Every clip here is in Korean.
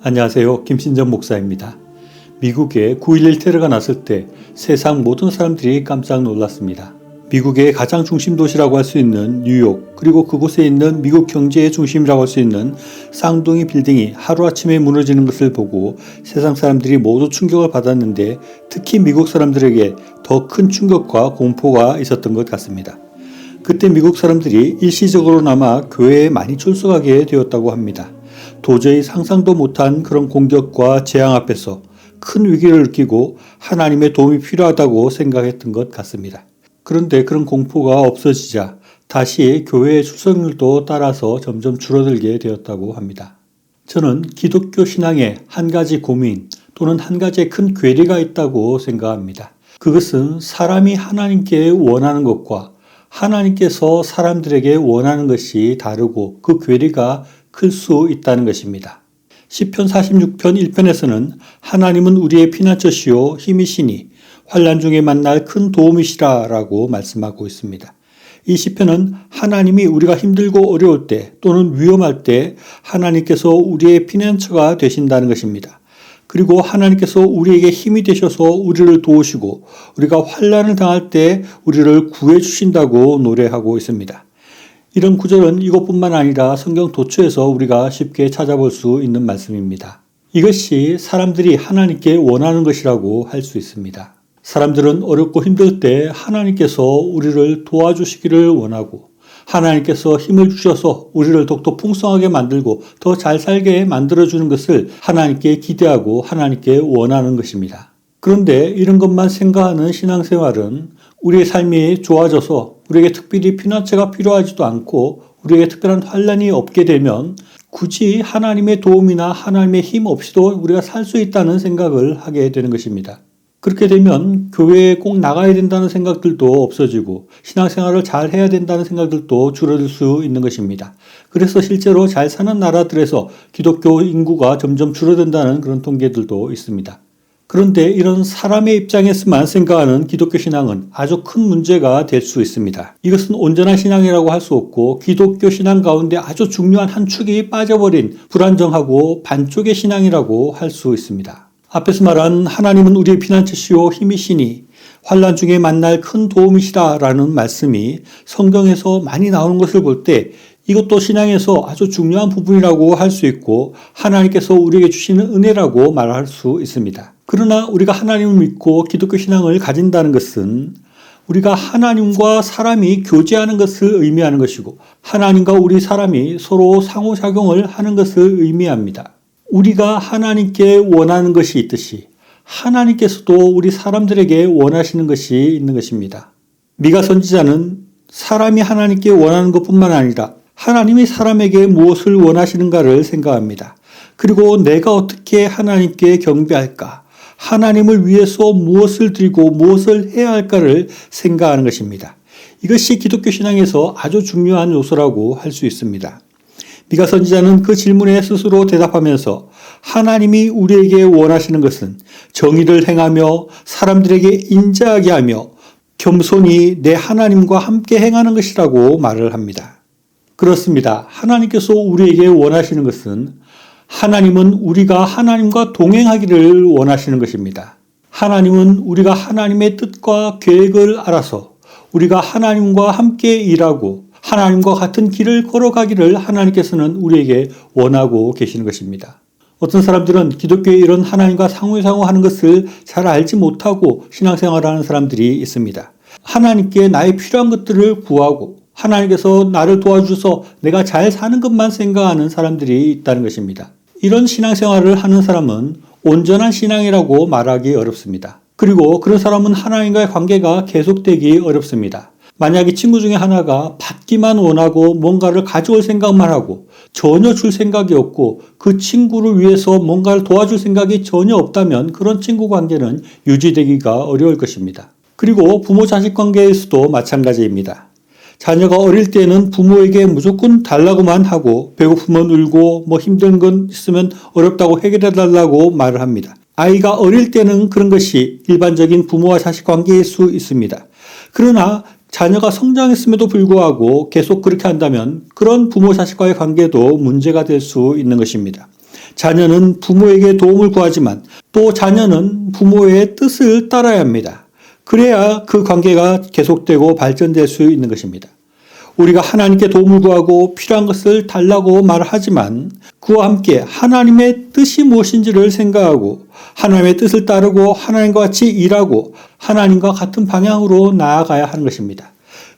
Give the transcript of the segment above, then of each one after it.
안녕하세요. 김신정 목사입니다. 미국에 9.11 테러가 났을 때 세상 모든 사람들이 깜짝 놀랐습니다. 미국의 가장 중심 도시라고 할 수 있는 뉴욕, 그리고 그곳에 있는 미국 경제의 중심이라고 할 수 있는 쌍둥이 빌딩이 하루아침에 무너지는 것을 보고 세상 사람들이 모두 충격을 받았는데 특히 미국 사람들에게 더 큰 충격과 공포가 있었던 것 같습니다. 그때 미국 사람들이 일시적으로나마 교회에 많이 출석하게 되었다고 합니다. 도저히 상상도 못한 그런 공격과 재앙 앞에서 큰 위기를 느끼고 하나님의 도움이 필요하다고 생각했던 것 같습니다. 그런데 그런 공포가 없어지자 다시 교회의 출석률도 따라서 점점 줄어들게 되었다고 합니다. 저는 기독교 신앙에 한 가지 고민 또는 한 가지의 큰 괴리가 있다고 생각합니다. 그것은 사람이 하나님께 원하는 것과 하나님께서 사람들에게 원하는 것이 다르고 그 괴리가 클 수 있다는 것입니다. 시편 46편 1편에서는 하나님은 우리의 피난처시요 힘이시니 환란 중에 만날 큰 도움이시라라고 말씀하고 있습니다. 이 시편은 하나님이 우리가 힘들고 어려울 때 또는 위험할 때 하나님께서 우리의 피난처가 되신다는 것입니다. 그리고 하나님께서 우리에게 힘이 되셔서 우리를 도우시고 우리가 환란을 당할 때 우리를 구해 주신다고 노래하고 있습니다. 이런 구절은 이것뿐만 아니라 성경 도처에서 우리가 쉽게 찾아볼 수 있는 말씀입니다. 이것이 사람들이 하나님께 원하는 것이라고 할 수 있습니다. 사람들은 어렵고 힘들 때 하나님께서 우리를 도와주시기를 원하고 하나님께서 힘을 주셔서 우리를 더욱더 풍성하게 만들고 더 잘 살게 만들어주는 것을 하나님께 기대하고 하나님께 원하는 것입니다. 그런데 이런 것만 생각하는 신앙생활은 우리의 삶이 좋아져서 우리에게 특별히 피난처가 필요하지도 않고 우리에게 특별한 환란이 없게 되면 굳이 하나님의 도움이나 하나님의 힘 없이도 우리가 살 수 있다는 생각을 하게 되는 것입니다. 그렇게 되면 교회에 꼭 나가야 된다는 생각들도 없어지고 신앙생활을 잘 해야 된다는 생각들도 줄어들 수 있는 것입니다. 그래서 실제로 잘 사는 나라들에서 기독교 인구가 점점 줄어든다는 그런 통계들도 있습니다. 그런데 이런 사람의 입장에서만 생각하는 기독교 신앙은 아주 큰 문제가 될 수 있습니다. 이것은 온전한 신앙이라고 할 수 없고 기독교 신앙 가운데 아주 중요한 한 축이 빠져버린 불안정하고 반쪽의 신앙이라고 할 수 있습니다. 앞에서 말한 하나님은 우리의 피난처시요 힘이시니 환란 중에 만날 큰 도움이시다라는 말씀이 성경에서 많이 나오는 것을 볼 때 이것도 신앙에서 아주 중요한 부분이라고 할 수 있고 하나님께서 우리에게 주시는 은혜라고 말할 수 있습니다. 그러나 우리가 하나님을 믿고 기독교 신앙을 가진다는 것은 우리가 하나님과 사람이 교제하는 것을 의미하는 것이고 하나님과 우리 사람이 서로 상호작용을 하는 것을 의미합니다. 우리가 하나님께 원하는 것이 있듯이 하나님께서도 우리 사람들에게 원하시는 것이 있는 것입니다. 미가 선지자는 사람이 하나님께 원하는 것뿐만 아니라 하나님이 사람에게 무엇을 원하시는가를 생각합니다. 그리고 내가 어떻게 하나님께 경배할까? 하나님을 위해서 무엇을 드리고 무엇을 해야 할까를 생각하는 것입니다. 이것이 기독교 신앙에서 아주 중요한 요소라고 할 수 있습니다. 미가 선지자는 그 질문에 스스로 대답하면서 하나님이 우리에게 원하시는 것은 정의를 행하며 사람들에게 인자하게 하며 겸손히 내 하나님과 함께 행하는 것이라고 말을 합니다. 그렇습니다. 하나님께서 우리에게 원하시는 것은 하나님은 우리가 하나님과 동행하기를 원하시는 것입니다. 하나님은 우리가 하나님의 뜻과 계획을 알아서 우리가 하나님과 함께 일하고 하나님과 같은 길을 걸어가기를 하나님께서는 우리에게 원하고 계시는 것입니다. 어떤 사람들은 기독교에 이런 하나님과 상호상호 하는 것을 잘 알지 못하고 신앙생활하는 사람들이 있습니다. 하나님께 나의 필요한 것들을 구하고 하나님께서 나를 도와주셔서 내가 잘 사는 것만 생각하는 사람들이 있다는 것입니다. 이런 신앙생활을 하는 사람은 온전한 신앙이라고 말하기 어렵습니다. 그리고 그런 사람은 하나님과의 관계가 계속되기 어렵습니다. 만약에 친구 중에 하나가 받기만 원하고 뭔가를 가져올 생각만 하고 전혀 줄 생각이 없고 그 친구를 위해서 뭔가를 도와줄 생각이 전혀 없다면 그런 친구 관계는 유지되기가 어려울 것입니다. 그리고 부모 자식 관계에서도 마찬가지입니다. 자녀가 어릴 때는 부모에게 무조건 달라고만 하고 배고프면 울고 뭐 힘든 건 있으면 어렵다고 해결해 달라고 말을 합니다. 아이가 어릴 때는 그런 것이 일반적인 부모와 자식 관계일 수 있습니다. 그러나 자녀가 성장했음에도 불구하고 계속 그렇게 한다면 그런 부모 자식과의 관계도 문제가 될 수 있는 것입니다. 자녀는 부모에게 도움을 구하지만 또 자녀는 부모의 뜻을 따라야 합니다. 그래야 그 관계가 계속되고 발전될 수 있는 것입니다. 우리가 하나님께 도움을 구하고 필요한 것을 달라고 말하지만 그와 함께 하나님의 뜻이 무엇인지를 생각하고 하나님의 뜻을 따르고 하나님과 같이 일하고 하나님과 같은 방향으로 나아가야 하는 것입니다.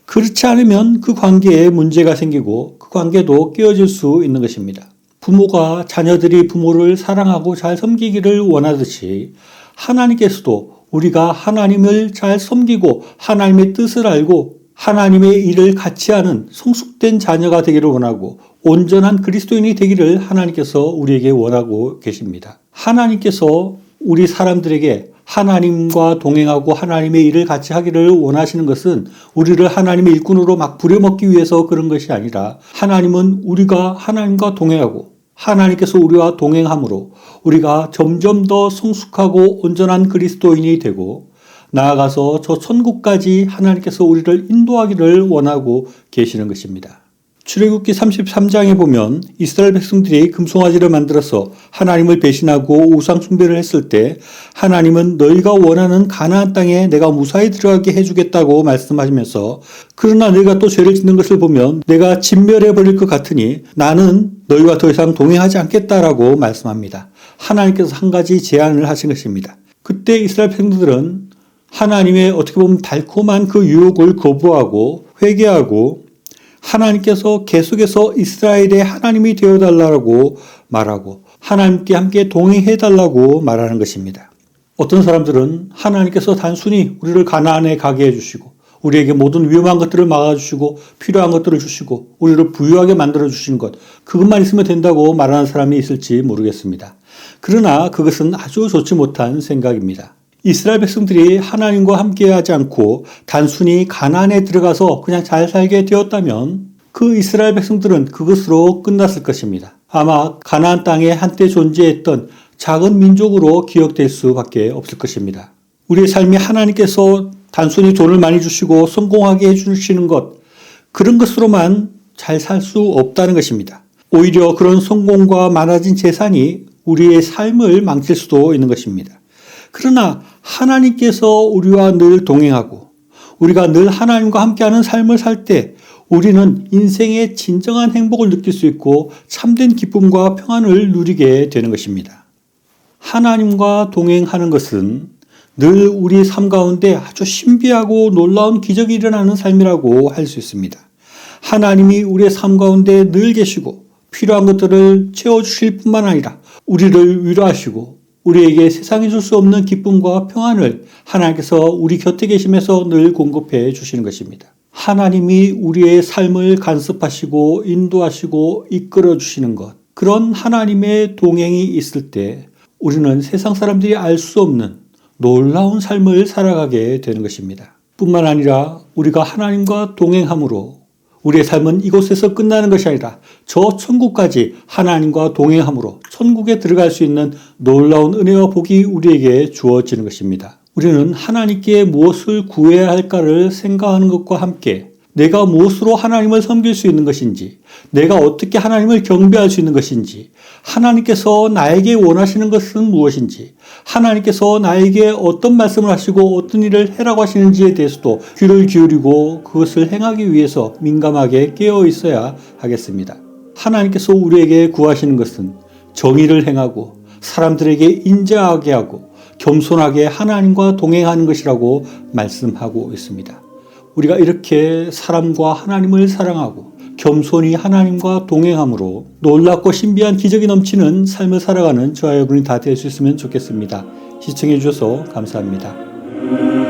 그렇지 않으면 그 관계에 문제가 생기고 그 관계도 깨어질 수 있는 것입니다. 부모가 자녀들이 부모를 사랑하고 잘 섬기기를 원하듯이 하나님께서도 우리가 하나님을 잘 섬기고 하나님의 뜻을 알고 하나님의 일을 같이 하는 성숙된 자녀가 되기를 원하고 온전한 그리스도인이 되기를 하나님께서 우리에게 원하고 계십니다. 하나님께서 우리 사람들에게 하나님과 동행하고 하나님의 일을 같이 하기를 원하시는 것은 우리를 하나님의 일꾼으로 막 부려먹기 위해서 그런 것이 아니라 하나님은 우리가 하나님과 동행하고 하나님께서 우리와 동행함으로 우리가 점점 더 성숙하고 온전한 그리스도인이 되고 나아가서 저 천국까지 하나님께서 우리를 인도하기를 원하고 계시는 것입니다. 출애굽기 33장에 보면 이스라엘 백성들이 금송아지를 만들어서 하나님을 배신하고 우상 숭배를 했을 때 하나님은 너희가 원하는 가나안 땅에 내가 무사히 들어가게 해주겠다고 말씀하시면서 그러나 너희가 또 죄를 짓는 것을 보면 내가 진멸해 버릴 것 같으니 나는 너희와 더 이상 동행하지 않겠다라고 말씀합니다. 하나님께서 한 가지 제안을 하신 것입니다. 그때 이스라엘 백성들은 하나님의 어떻게 보면 달콤한 그 유혹을 거부하고 회개하고 하나님께서 계속해서 이스라엘의 하나님이 되어달라고 말하고 하나님께 함께 동행해달라고 말하는 것입니다. 어떤 사람들은 하나님께서 단순히 우리를 가나안에 가게 해주시고 우리에게 모든 위험한 것들을 막아주시고 필요한 것들을 주시고 우리를 부유하게 만들어 주신 것 그것만 있으면 된다고 말하는 사람이 있을지 모르겠습니다. 그러나 그것은 아주 좋지 못한 생각입니다. 이스라엘 백성들이 하나님과 함께하지 않고 단순히 가난에 들어가서 그냥 잘 살게 되었다면 그 이스라엘 백성들은 그것으로 끝났을 것입니다. 아마 가나안 땅에 한때 존재했던 작은 민족으로 기억될 수밖에 없을 것입니다. 우리의 삶이 하나님께서 단순히 돈을 많이 주시고 성공하게 해주시는 것 그런 것으로만 잘 살 수 없다는 것입니다. 오히려 그런 성공과 많아진 재산이 우리의 삶을 망칠 수도 있는 것입니다. 그러나 하나님께서 우리와 늘 동행하고 우리가 늘 하나님과 함께하는 삶을 살 때 우리는 인생의 진정한 행복을 느낄 수 있고 참된 기쁨과 평안을 누리게 되는 것입니다. 하나님과 동행하는 것은 늘 우리 삶 가운데 아주 신비하고 놀라운 기적이 일어나는 삶이라고 할 수 있습니다. 하나님이 우리의 삶 가운데 늘 계시고 필요한 것들을 채워주실 뿐만 아니라 우리를 위로하시고 우리에게 세상에 줄수 없는 기쁨과 평안을 하나님께서 우리 곁에 계시면서 늘 공급해 주시는 것입니다. 하나님이 우리의 삶을 간섭하시고 인도하시고 이끌어 주시는 것. 그런 하나님의 동행이 있을 때 우리는 세상 사람들이 알 수 없는 놀라운 삶을 살아가게 되는 것입니다. 뿐만 아니라 우리가 하나님과 동행함으로 우리의 삶은 이곳에서 끝나는 것이 아니라 저 천국까지 하나님과 동행함으로 천국에 들어갈 수 있는 놀라운 은혜와 복이 우리에게 주어지는 것입니다. 우리는 하나님께 무엇을 구해야 할까를 생각하는 것과 함께 내가 무엇으로 하나님을 섬길 수 있는 것인지, 내가 어떻게 하나님을 경배할 수 있는 것인지, 하나님께서 나에게 원하시는 것은 무엇인지, 하나님께서 나에게 어떤 말씀을 하시고 어떤 일을 해라고 하시는지에 대해서도 귀를 기울이고 그것을 행하기 위해서 민감하게 깨어 있어야 하겠습니다. 하나님께서 우리에게 구하시는 것은 정의를 행하고 사람들에게 인자하게 하고 겸손하게 하나님과 동행하는 것이라고 말씀하고 있습니다. 우리가 이렇게 사람과 하나님을 사랑하고 겸손히 하나님과 동행함으로 놀랍고 신비한 기적이 넘치는 삶을 살아가는 저와 여러분이 다 될 수 있으면 좋겠습니다. 시청해 주셔서 감사합니다.